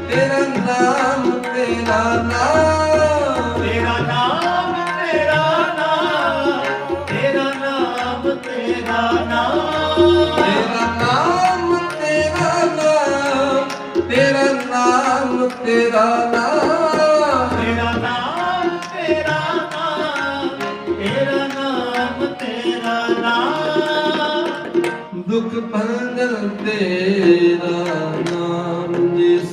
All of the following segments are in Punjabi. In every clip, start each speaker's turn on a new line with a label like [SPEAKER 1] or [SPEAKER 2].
[SPEAKER 1] ਤੇਰਾ ਨਾਮ ਤੇਰਾ ਨਾਮ
[SPEAKER 2] ਤੇਰਾ ਨਾਮ ਤੇਰਾ ਨਾਮ ਤੇਰਾ ਨਾਮ ਤੇਰਾ ਨਾਮ
[SPEAKER 1] ਤੇਰਾ ਨਾਮ ਤੇਰਾ ਨਾਮ ਤੇਰਾ ਨਾਮ ਤੇਰਾ ਨਾਮ
[SPEAKER 2] ਤੇਰਾ ਨਾਮ ਤੇਰਾ ਨਾਮ ਤੇਰਾ ਨਾਮ ਤੇਰਾ ਨਾਮ
[SPEAKER 1] ਦੁੱਖ ਭੰਜਨ ਤੇਰਾ ਨਾਮ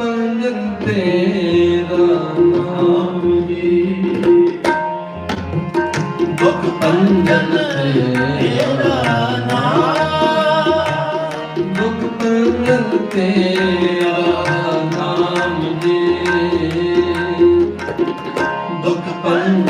[SPEAKER 2] ਪਰਣ ਤੇਰਾ ਨਾਮ ਜੀ।
[SPEAKER 1] ਦੁਖ ਪੰਜਨ ਤੇਰਾ ਨਾਮ ਦੁਖ ਪੰਜਨ ਤੇਰਾ
[SPEAKER 2] ਨਾਮ
[SPEAKER 1] ਜੀ। ਦੁਖ ਪੰਜਨ